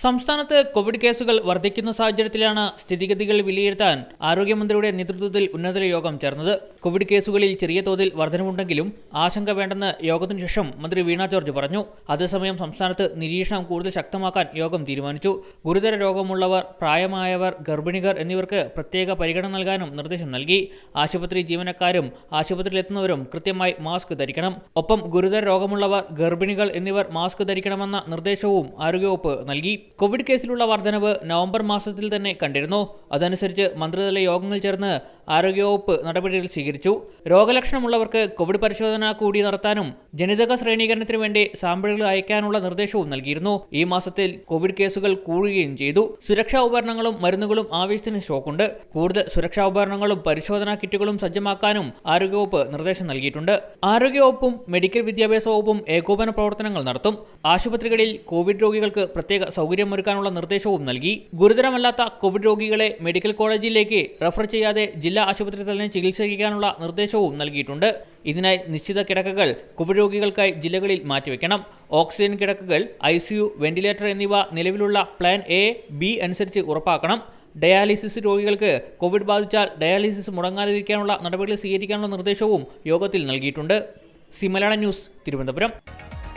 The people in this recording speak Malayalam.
സംസ്ഥാനത്ത് കോവിഡ് കേസുകൾ വർദ്ധിക്കുന്ന സാഹചര്യത്തിലാണ് സ്ഥിതിഗതികൾ വിലയിരുത്താൻ ആരോഗ്യമന്ത്രിയുടെ നേതൃത്വത്തിൽ ഉന്നതതല യോഗം ചേർന്നത്. കോവിഡ് കേസുകളിൽ ചെറിയ തോതിൽ വർധനവുണ്ടെങ്കിലും ആശങ്ക വേണ്ടെന്ന് യോഗത്തിനു ശേഷം മന്ത്രി വീണ ജോർജ് പറഞ്ഞു. അതേസമയം സംസ്ഥാനത്ത് നിരീക്ഷണം കൂടുതൽ ശക്തമാക്കാൻ യോഗം തീരുമാനിച്ചു. ഗുരുതര രോഗമുള്ളവർ പ്രായമായവർ ഗർഭിണികർ എന്നിവർക്ക് പ്രത്യേക പരിഗണന നൽകാനും നിർദ്ദേശം നൽകി. ആശുപത്രി ജീവനക്കാരും ആശുപത്രിയിലെത്തുന്നവരും കൃത്യമായി മാസ്ക് ധരിക്കണം. ഒപ്പം ഗുരുതര രോഗമുള്ളവർ ഗർഭിണികൾ എന്നിവർ മാസ്ക് ധരിക്കണമെന്ന നിർദ്ദേശവും ആരോഗ്യവകുപ്പ് നൽകി. കോവിഡ് കേസിലുള്ള വർധനവ് നവംബർ മാസത്തിൽ തന്നെ കണ്ടിരുന്നു. അതനുസരിച്ച് മന്ത്രിതല യോഗങ്ങൾ ചേർന്ന് ആരോഗ്യവകുപ്പ് നടപടികൾ സ്വീകരിച്ചു. രോഗലക്ഷണമുള്ളവർക്ക് കോവിഡ് പരിശോധന കൂടി നടത്താനും ജനിതക ശ്രേണീകരണത്തിനു വേണ്ടി സാമ്പിളുകൾ അയക്കാനുള്ള നിർദ്ദേശവും നൽകിയിരുന്നു. ഈ മാസത്തിൽ കോവിഡ് കേസുകൾ കൂടുകയും ചെയ്തു. സുരക്ഷാ ഉപകരണങ്ങളും മരുന്നുകളും ആവശ്യത്തിന് സ്റ്റോക്കുണ്ട് കൂടുതൽ സുരക്ഷാ ഉപകരണങ്ങളും പരിശോധനാ കിറ്റുകളും സജ്ജമാക്കാനും ആരോഗ്യവകുപ്പ് നിർദ്ദേശം നൽകിയിട്ടുണ്ട്. ആരോഗ്യവകുപ്പും മെഡിക്കൽ വിദ്യാഭ്യാസ വകുപ്പും ഏകോപന പ്രവർത്തനങ്ങൾ നടത്തും. ആശുപത്രികളിൽ കോവിഡ് രോഗികൾക്ക് പ്രത്യേക സൗകര്യമൊരുക്കാനുള്ള നിർദ്ദേശവും നൽകി. ഗുരുതരമല്ലാത്ത കോവിഡ് രോഗികളെ മെഡിക്കൽ കോളേജിലേക്ക് റഫർ ചെയ്യാതെ ജില്ലാ ആശുപത്രി തന്നെ ചികിത്സിക്കാനുള്ള നിർദ്ദേശവും നൽകിയിട്ടുണ്ട്. ഇതിനായി നിശ്ചിത കിടക്കകൾ കോവിഡ് രോഗികൾക്കായി ജില്ലകളിൽ മാറ്റിവെക്കണം. ഓക്സിജൻ കിടക്കകൾ ഐ വെന്റിലേറ്റർ എന്നിവ നിലവിലുള്ള പ്ലാൻ എ ബി അനുസരിച്ച് ഉറപ്പാക്കണം. ഡയാലിസിസ് രോഗികൾക്ക് കോവിഡ് ബാധിച്ചാൽ ഡയാലിസിസ് മുടങ്ങാതിരിക്കാനുള്ള നടപടികൾ സ്വീകരിക്കാനുള്ള നിർദ്ദേശവും യോഗത്തിൽ നൽകിയിട്ടുണ്ട്. സിമലാണ ന്യൂസ് തിരുവനന്തപുരം.